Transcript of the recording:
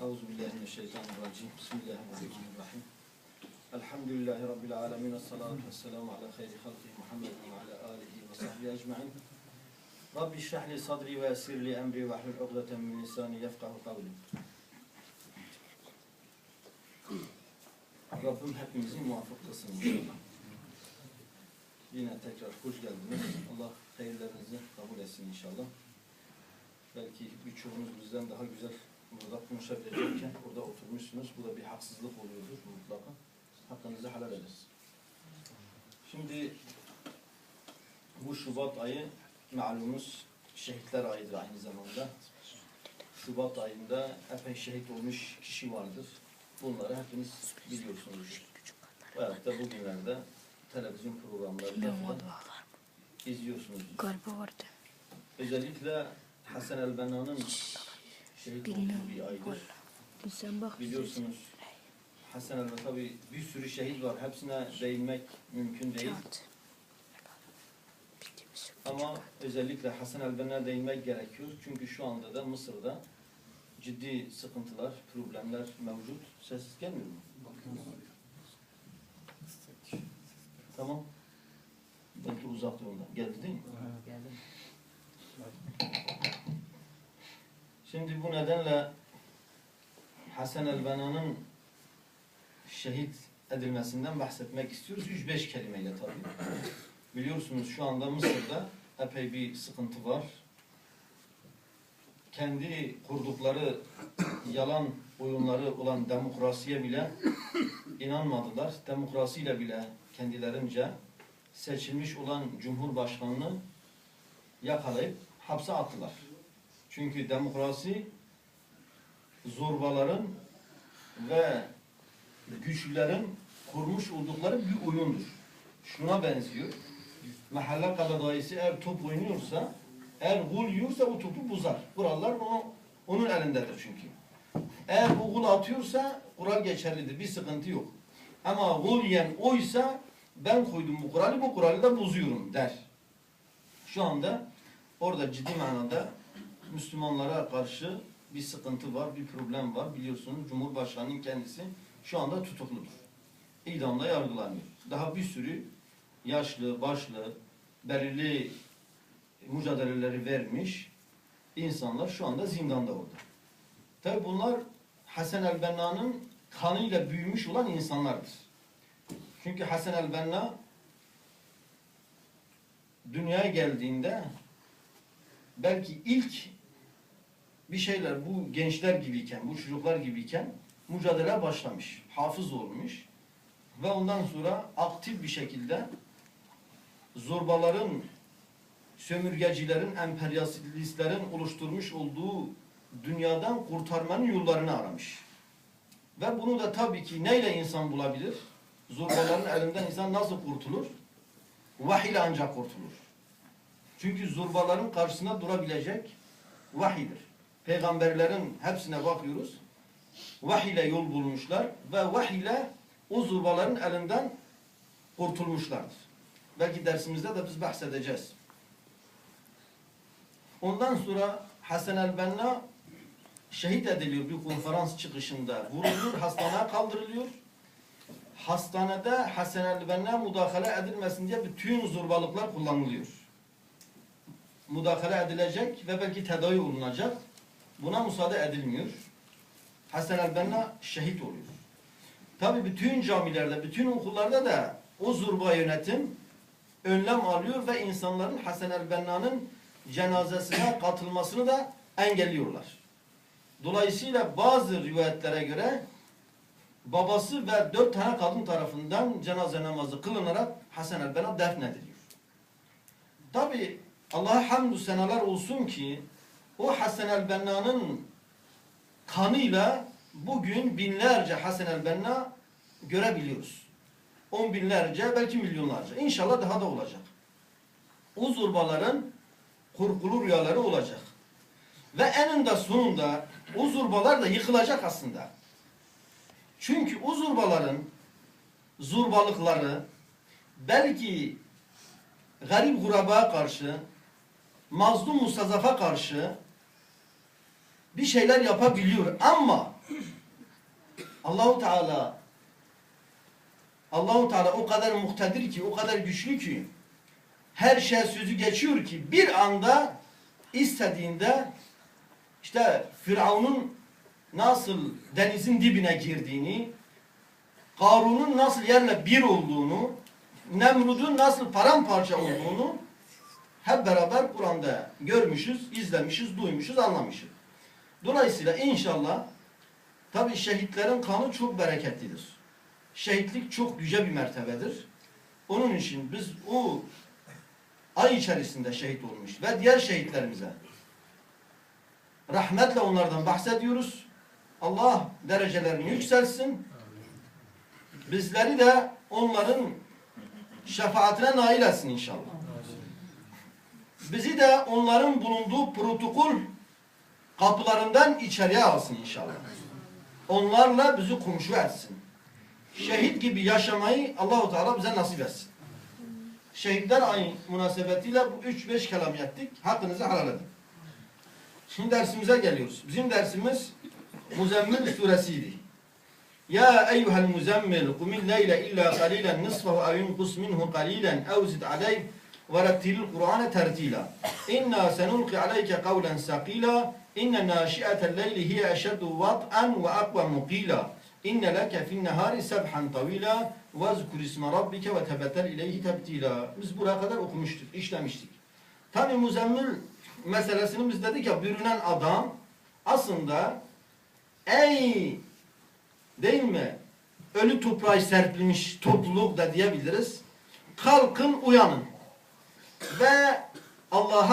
Euzu billahi mineşşeytanirracim. Bismillahirrahmanirrahim. Elhamdülillahi rabbil alamin. Essalatu vesselamu ala hayri halqi Muhammed ve ala alihi ve sahbihi ecmaîn. Rabbi şrah li sadri ve yessir li emri ve hlul ukdeten min lisani yefkahu kavli. Rabbim hepimizi muvaffak kılsın inşallah. Yine tekrar hoş geldiniz. Allah hayırlarınızı kabul etsin inşallah. Belki birçoğunuz bizden daha güzel burada konuşabilecekken burada oturmuşsunuz. Bu da bir haksızlık oluyordur mutlaka. Hakkınızı helal ediniz. Şimdi bu Şubat ayı malumunuz şehitler ayıdır aynı zamanda. Şubat ayında epey şehit olmuş kişi vardır. Bunları hepiniz biliyorsunuz. Veyahut da bugünlerde televizyon programlarında izliyorsunuz. Galiba vardı. Özellikle Hasan el-Benna'nın şehit olduğu Bilmiyorum bir aydır. valla. Sen bak. Biliyorsunuz Hasan el tabi bir sürü şehit var. Hepsine değinmek mümkün değil. Ama özellikle Hasan el-Benna'ya değinmek gerekiyor. Çünkü şu anda da Mısır'da ciddi sıkıntılar, problemler mevcut. Ses gelmiyor mu? Tamam. Belki uzak yolda. Geldi değil mi? Şimdi bu nedenle Hasan el-Bena'nın şehit edilmesinden bahsetmek istiyoruz. 3-5 kelimeyle tabii. Biliyorsunuz şu anda Mısır'da epey bir sıkıntı var. Kendi kurdukları yalan oyunları olan demokrasiye bile inanmadılar. Demokrasiyle bile kendilerince seçilmiş olan Cumhurbaşkanını yakalayıp hapse attılar. Çünkü demokrasi zorbaların ve güçlülerin kurmuş oldukları bir oyundur. Şuna benziyor. Mahalle kabadayısı eğer top oynuyorsa, eğer gol yiyorsa o topu bozar. Kurallar onu, onun elindedir çünkü. Eğer o gol atıyorsa kural geçerlidir. Bir sıkıntı yok. Ama gol yiyen oysa ben koydum bu kuralı, bu kuralı da bozuyorum der. Şu anda orada ciddi manada Müslümanlara karşı bir sıkıntı var, bir problem var. Biliyorsunuz Cumhurbaşkanı'nın kendisi şu anda tutukludur. İdamla yargılanıyor. Daha bir sürü yaşlı, başlı, belirli mücadeleleri vermiş insanlar şu anda zindanda orada. Tabi bunlar Hasan el-Benna'nın kanıyla büyümüş olan insanlardır. Çünkü Hasan el-Benna dünyaya geldiğinde belki ilk bir şeyler bu gençler gibiyken, bu çocuklar gibiyken mücadele başlamış. Hafız olmuş. Ve ondan sonra aktif bir şekilde zorbaların, sömürgecilerin, emperyalistlerin oluşturmuş olduğu dünyadan kurtarmanın yollarını aramış. Ve bunu da tabii ki neyle insan bulabilir? Zorbaların elinden insan nasıl kurtulur? Vahiy ile ancak kurtulur. Çünkü zorbaların karşısına durabilecek vahiydir. Peygamberlerin hepsine bakıyoruz. Vahiy ile yol bulmuşlar ve vahiy ile o zorbaların elinden kurtulmuşlardır. Belki dersimizde de biz bahsedeceğiz. Ondan sonra Hasan el-Benna şehit ediliyor bir konferans çıkışında. Vuruluyor, hastaneye kaldırılıyor. Hastanede Hasan el-Benna müdahale edilmesin diye bütün zorbalıklar kullanılıyor. Müdahale edilecek ve belki tedavi olunacak. Buna müsaade edilmiyor. Hasan el-Benna şehit oluyor. Tabi bütün camilerde, bütün okullarda da o zurba yönetim önlem alıyor ve insanların Hasan el-Benna'nın cenazesine katılmasını da engelliyorlar. Dolayısıyla bazı rivayetlere göre babası ve dört tane kadın tarafından cenaze namazı kılınarak Hasan el-Benna defnediliyor. Tabi Allah'a hamdü senalar olsun ki o Hasan el-Benna'nın kanıyla bugün binlerce Hasan el-Benna görebiliyoruz. On binlerce belki milyonlarca. İnşallah daha da olacak. O zorbaların korkulu rüyaları olacak. Ve eninde sonunda o zorbalar da yıkılacak aslında. Çünkü o zorbaların zorbalıkları belki garip gurabaya karşı mazlum mustazafa karşı bir şeyler yapabiliyor ama Allahu Teala Allahu Teala o kadar muhtedir ki, o kadar güçlü ki her şey sözü geçiyor ki bir anda istediğinde işte Firavun'un nasıl denizin dibine girdiğini, Karun'un nasıl yerle bir olduğunu, Nemrud'un nasıl paramparça olduğunu hep beraber Kur'an'da görmüşüz, izlemişiz, duymuşuz, anlamışız. Dolayısıyla inşallah tabi şehitlerin kanı çok bereketlidir. Şehitlik çok yüce bir mertebedir. Onun için biz o ay içerisinde şehit olmuş ve diğer şehitlerimize rahmetle onlardan bahsediyoruz. Allah derecelerini yükselsin. Bizleri de onların şefaatine nail etsin inşallah. Bizi de onların bulunduğu protokol kapılarından içeriye alsın inşallah. Onlarla bizi komşu etsin. Şehit gibi yaşamayı Allahu Teala bize nasip etsin. Şehitler ayı münasebetiyle bu 3-5 kelam ettik. Hakkınızı helal edin. Şimdi dersimize geliyoruz. Bizim dersimiz Muzammil suresiydi. Ya eyyuhel muzammil kumil leyle illa qalilan nisfahu ev yunqus minhu qalilan ev zid aleyh ve rettilil Kur'ane tertila. İnna senulqi aleyke kavlen sakila. İnne naşi'atel leyli hiye eşeddu vat'an ve akva muqila. İnne leke fin nehari sebhan tavila ve zkur isme rabbike ve tebetel ileyhi tebtila. Biz buraya kadar okumuştuk, işlemiştik. Tabi muzammil meselesini biz dedik ya bürünen adam aslında ey değil mi? Ölü toprağa serpilmiş topluluk da diyebiliriz. Kalkın uyanın. Ve Allah'a